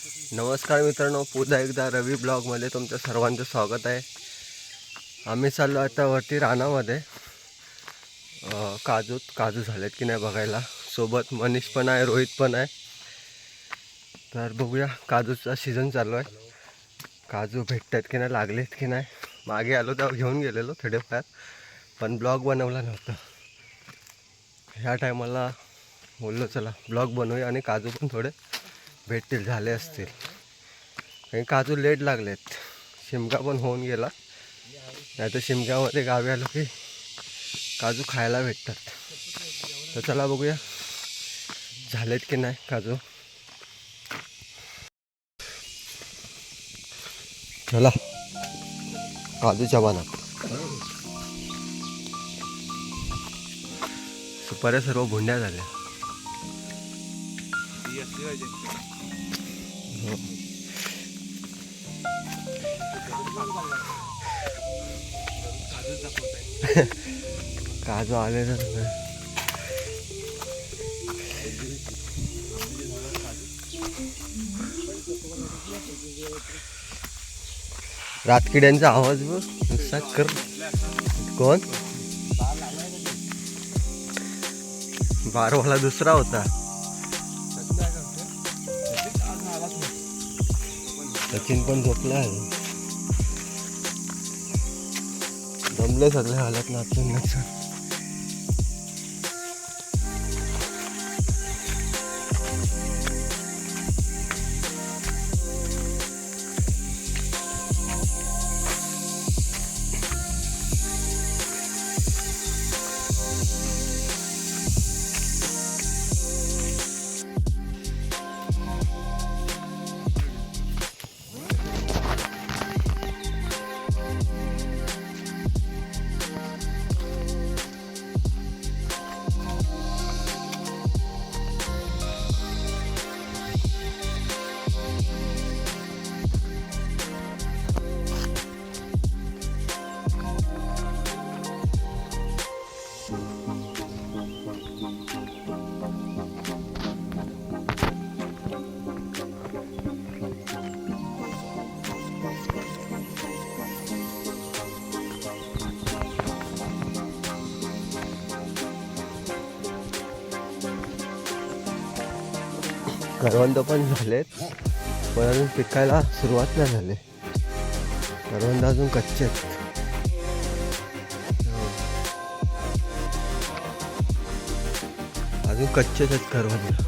नमस्कार मित्रांनो पुन्हा एकदा रवी ब्लॉगमध्ये तुमचं सर्वांचं स्वागत आहे. आम्ही चाललो आता वरती रानामध्ये. काजूत काजू झालेत की नाही बघायला. सोबत मनीष पण आहे रोहित पण आहे. तर बघूया काजूचा सीझन चालू आहे. काजू भेटतात की नाही लागलेत की नाही मागे आलो तेव्हा घेऊन गेलेलो थोडेफार पण ब्लॉग बनवला नव्हता. ह्या टायमाला बोललो चला ब्लॉग बनवूया आणि काजू पण थोडे भेटतील झाले असतील. काही काजू लेट लागलेत. शिमगा पण होऊन गेला. नाही तर शिमग्यामध्ये गावी आलो की काजू खायला भेटतात. तर चला बघूया. झालेत की नाही काजू? चला. काजूच्या बाना सुपाऱ्या सर्व भुंड्या झाल्या. काजू आले तर रातकिड्यांचा आवाज बघ नुसता कर. कोण? बारवाला दुसरा होता. सचिन पण झोपला आहे. दमले सगळे हालत नाचून नाचून. करवंद पण झालेत. पण अजून पिकायला सुरुवात नाही झाली. करवंद अजून कच्चे आहेत. अजून कच्चेच आहेत करवंद.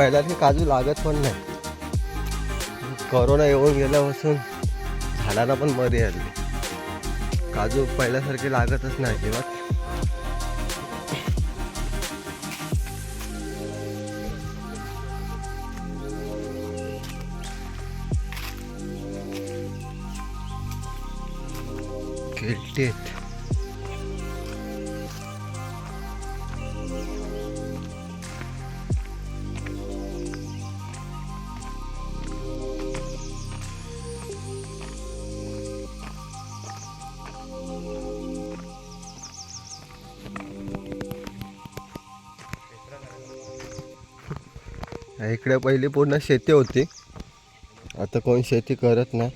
पहिल्याचे काजू लागत पण नाही करोना येऊन गेल्यापासून झाडाला पण मरी आली काजू पहिल्यासारखे लागतच नाही किंवा Get it. इकडे पहिली पूर्ण शेती होती. आता कोण शेती करत नाही.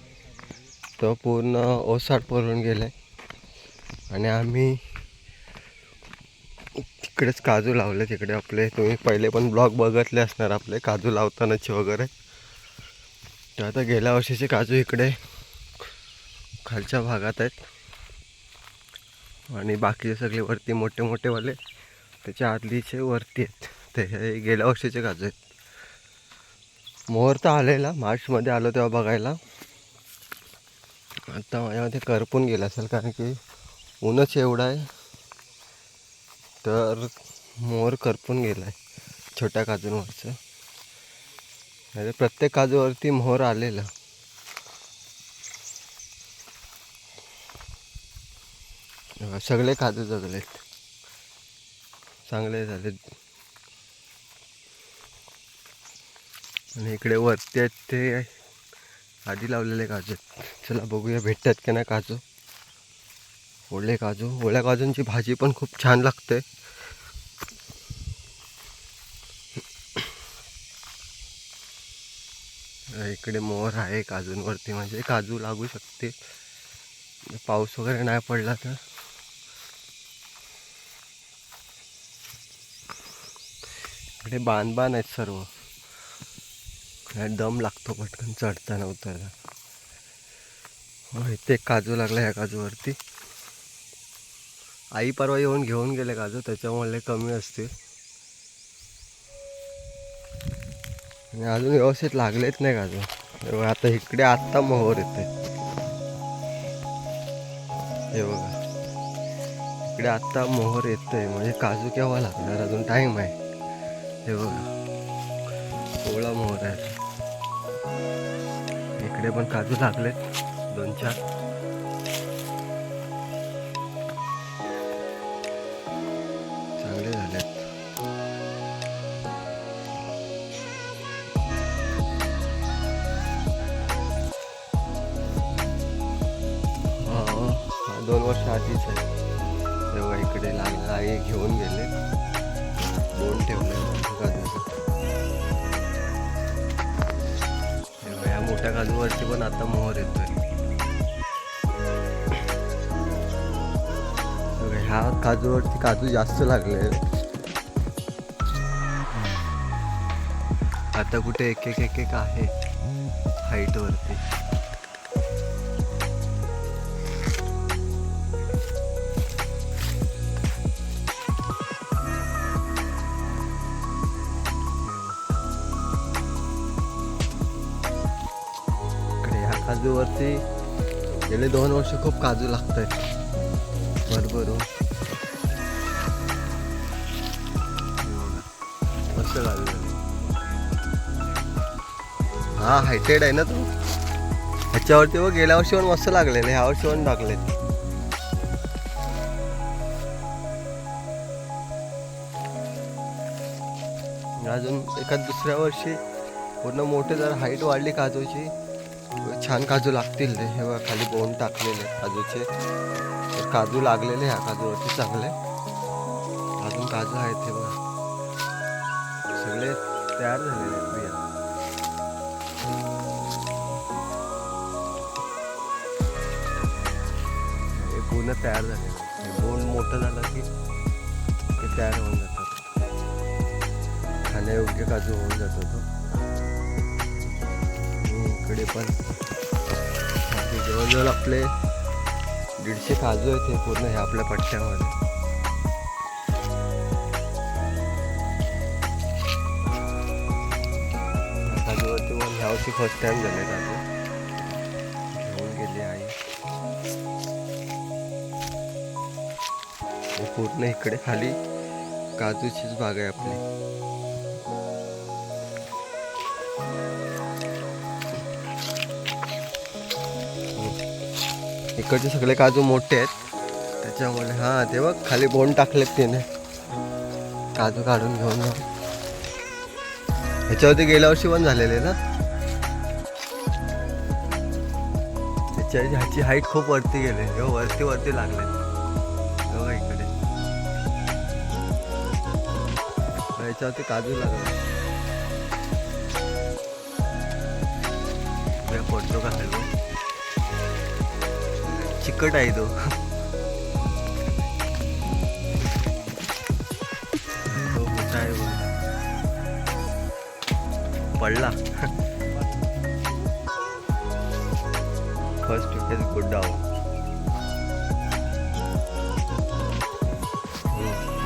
तो पूर्ण ओसाड पडून गेलाय. आणि आम्ही तिकडेच काजू लावले तिकडे आपले. तुम्ही पहिले पण ब्लॉग बघितले असणार आपले काजू लावतानाचे वगैरे. तर आता गेल्या वर्षीचे काजू इकडे खालच्या भागात आहेत. आणि बाकीचे सगळे वरती मोठे मोठेवाले त्याच्या आदलीचे वरती आहेत. ते गेल्या वर्षीचे काजू आहेत. मोहर तर आलेला मार्चमध्ये आलो तेव्हा बघायला. आता माझ्यामध्ये करपून गेला असेल कारण की ऊनच एवढं आहे. तर मोहर करपून गेला आहे छोट्या काजूंवरचं. म्हणजे प्रत्येक काजूवरती मोहर आलेलं. सगळे काजू जगलेत. चांगले झालेत. आणि इकडे वरती आहेत ते आधी लावलेले काजू. आहेत चला बघूया भेटतात की नाही काजू. ओले काजू. ओल्या काजूंची भाजी पण खूप छान लागते. इकडे मोर आहे काजूंवरती. म्हणजे काजू लागू शकते. म्हणजे पाऊस वगैरे नाही पडला तर. इकडे बाण आहेत सर्व. दम लागतो पटकन चढताना उतरताना. हो, इथे एक काजू लागला ह्या काजूवरती. आई परवा येऊन घेऊन गेले काजू त्याच्यामुळे कमी असतील. आणि अजून व्यवस्थित लागलेच नाही काजू. आता इकडे आत्ता मोहर येते. हे बघा. इकडे आत्ता मोहर येतोय म्हणजे काजू केव्हा लागणार? अजून टाईम आहे. हे बघा. ओळा मोहर आहे. इकडे पण काजू लागलेत दोन चार. चांगले झालेत. दोन वर्ष आधीच आहे. तेव्हा इकडे लागला आई घेऊन गेले. दोन ठेवले. काजूचं त्या काजूवरती पण आता मोहर येतोय. ह्या काजूवरती काजू जास्त लागले. आता कुठे एक एक एक एक आहे हाईट काजूवरती गेले दोन वर्ष खूप काजू लागत आहेत भरभर मस्त काजू हा हायटेड आहे ना तो? ह्याच्यावरती व गेल्या वर्षी पण मस्त लागलेले ह्या वर्षी पण टाकलेत अजून एखाद दुसऱ्या वर्षी पूर्ण मोठे जर हाईट वाढली काजूची छान काजू लागतील ते हे बघा खाली बोन टाकलेले काजूचे. काजू लागलेले ह्या काजूवरती चांगले. अजून काजू आहेत हे बघा. सगळे तयार झालेले आहेत बिया. हे पूर्ण तयार झालेले आहेत. हे मोठं झालं की ते तयार होऊन जातात खाण्यायोग्य काजू होऊन जातो तो. इकडे पण बाकी जवळजवळ आपले दीडशे काजू आहेत हे पूर्ण हे आपल्या पट्ट्यामध्ये. काजूवरती मला ह्यावर्षी फर्स्ट टाइम झाले काजू. घेऊन गेली आई. पूर्ण इकडे खाली काजूचीच बाग आहे आपली. इकडचे सगळे काजू मोठे आहेत. त्याच्यामुळे हां ते बघ खाली बोंड टाकलेत तिने काजू काढून घेऊन ह्याच्यावरती गेल्या वर्षी पण झालेले ना? त्याच्या ह्याची हाईट खूप वरती गेले. हे वरती वरती लागले बघा इकडे. ह्याच्यावरती काजू लागले पडतो का खाली चिकट आहे तो. पडला. फर्स्ट इज गुड डाव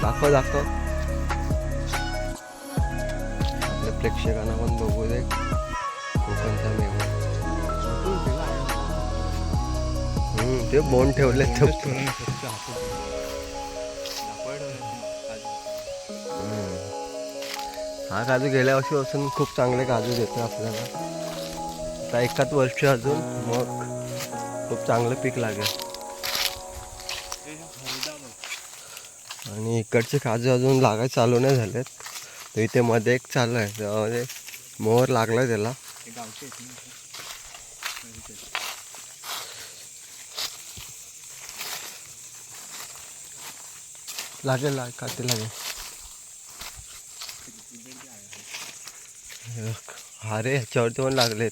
दाखव दाखव. आपल्या प्रेक्षकांना पण बघू दे. कोकणचा ते बोन ठेवले ते. हा काजू गेल्या वर्षीपासून खूप चांगले काजू देतो आपल्याला. आता एकाच वर्ष अजून मग खूप चांगलं पीक लागेल. आणि इकडचे काजू अजून लागायला चालू नाही झालेत. तर इथे मध्ये एक चालू आहे. त्यामध्ये मोहर लागला त्याला हे गावचे आहेत ना घरीच आहेत. लागेल लाग काटे लागेल हे बघ. हा रे ह्याच्यावरती पण लागलेत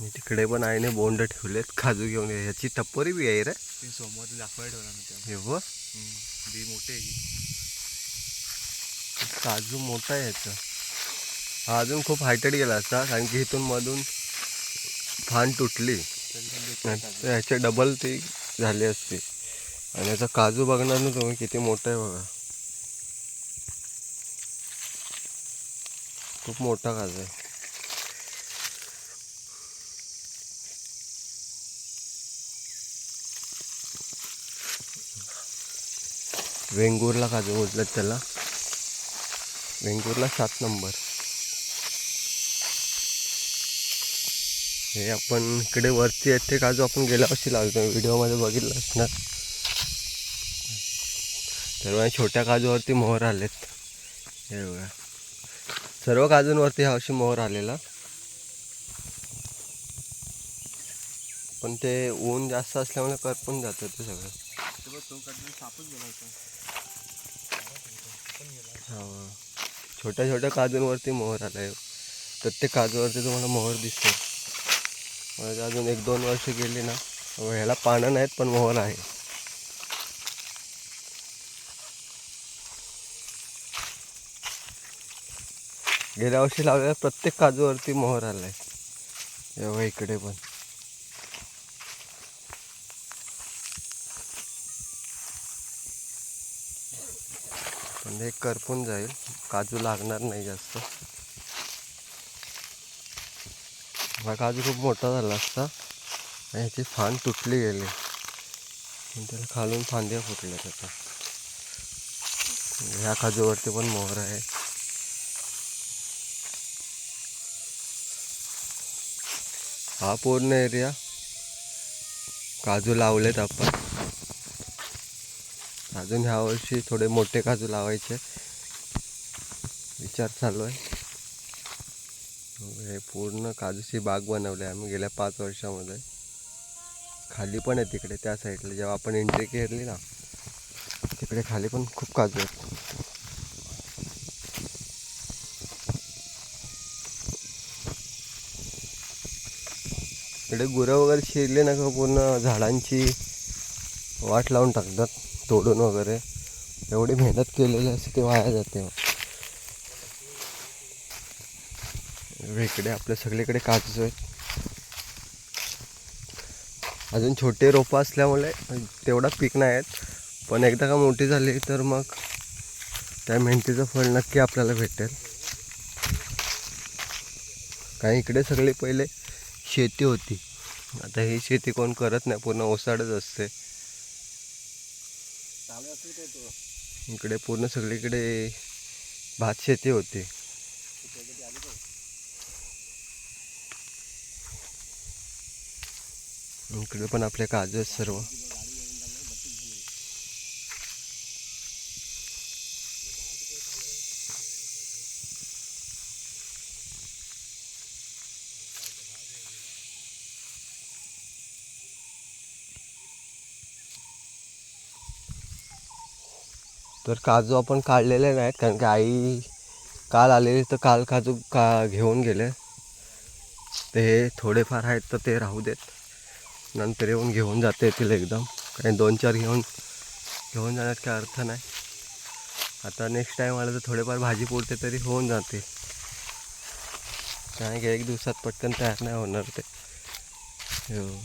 आणि तिकडे पण आईने बोंड ठेवलेत काजू घेऊन. ह्याची टप्पोरी बी आहे रे. ते सोमवार दाखवायला ठेवला हे बघ. बी मोठे. काजू मोठा आहे ह्याचा हा अजून खूप हायटेड गेला असता कारण की इथून मधून फान तुटली. तरी ह्याचे डबल ती झाली असती. आणि याचा काजू बघणार ना तुम्ही किती मोठा आहे बघा. खूप मोठा काजू आहे. वेंगुर्ला काजू मोजलं त्याला. वेंगुर्ला सात नंबर. हे आपण इकडे वरती आहेत ते काजू आपण गेल्या वर्षी लावतो व्हिडिओमध्ये बघितलं असणार. तर छोट्या काजूवरती मोहर आलेत. हे बघा. सर्व काजूंवरती ह्या वर्षी मोहर आलेला. पण ते ऊन जास्त असल्यामुळे करपून जातं ते सगळं. हा. छोट्या छोट्या काजूंवरती मोहर आला आहे प्रत्येक काजूवरती तुम्हाला मोहर दिसतो. म्हणजे अजून एक दोन वर्ष गेली ना मग ह्याला पानं नाहीत पण मोहर आहे. गेल्या वर्षी लावलेल्या प्रत्येक काजूवरती मोहर आलाय. एवढा इकडे पण. पण हे करपून जाईल. काजू लागणार नाही जास्त. हा काजू खूप मोठा झाला असता. आणि ह्याची फान तुटली गेली. त्याला खालून फांद्या फुटल्या त्याचा ह्या काजूवरती पण मोहर आहे. हा पूर्ण एरिया काजू लावलेत आपण. अजून ह्या वर्षी थोडे मोठे काजू लावायचे. विचार चालू आहे. हे पूर्ण काजूची बाग बनवली आहे आम्ही गेल्या पाच वर्षामध्ये. खाली पण आहे तिकडे त्या साईडला. जेव्हा आपण एंट्री केली ना तिकडे खाली पण खूप काजू आहेत. इकडे गुरं वगैरे शिरले ना का पूर्ण झाडांची वाट लावून टाकतात तोडून वगैरे. एवढी मेहनत केलेली असते ते वाया जाते मग. इकडे आपल्या सगळीकडे काजू आहेत. अजून छोटे रोपं असल्यामुळे तेवढा पीक नाही आहेत. पण एकदा का मोठी झाली तर मग त्या मेहनतीचं फळ नक्की आपल्याला भेटेल. कारण इकडे सगळी पहिले शेती होती. आता ही शेती कोण करत नाही पूर्ण ओसाडच असते. इकडे पूर्ण सगळीकडे भात शेती होती प्रगती आली काय इकडे पण आपले काजू आहेत सर्व. तर काजू आपण काढलेले नाहीत कारण की आई काल आलेली तर काल काजू का घेऊन गेले. ते थोडेफार आहेत तर ते राहू देत. नंतर येऊन घेऊन जाते येतील एकदम. काही दोन चार घेऊन घेऊन जाण्यात काय अर्थ नाही. आता नेक्स्ट टाईम आलं तर थोडेफार भाजी पुरते तरी होऊन जाते. कारण की एक दिवसात पटकन तयार नाही होणार ते. हो.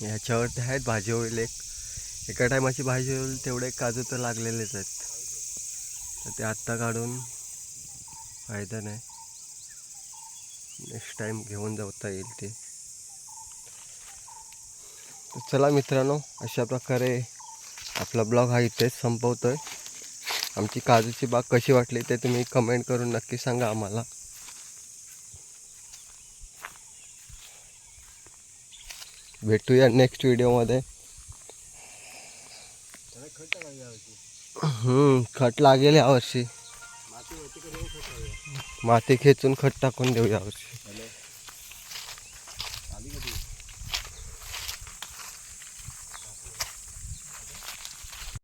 ह्याच्यावरती आहेत भाजी होईल एक. एका टायमाची भाजी होईल तेवढे काजू तर लागलेलेच आहेत. तर ते आत्ता काढून फायदा नाही. नेक्स्ट टाईम घेऊन जाता येईल ते. तर चला मित्रांनो अशा प्रकारे आपला ब्लॉग हा इथेच संपवतो आहे आमची काजूची बाग कशी वाटली ते तुम्ही कमेंट करून नक्की सांगा आम्हाला. भेटूया नेक्स्ट व्हिडिओमध्ये खट लागेल यावर्षी माती खेचून खट टाकून देऊ यावर्षी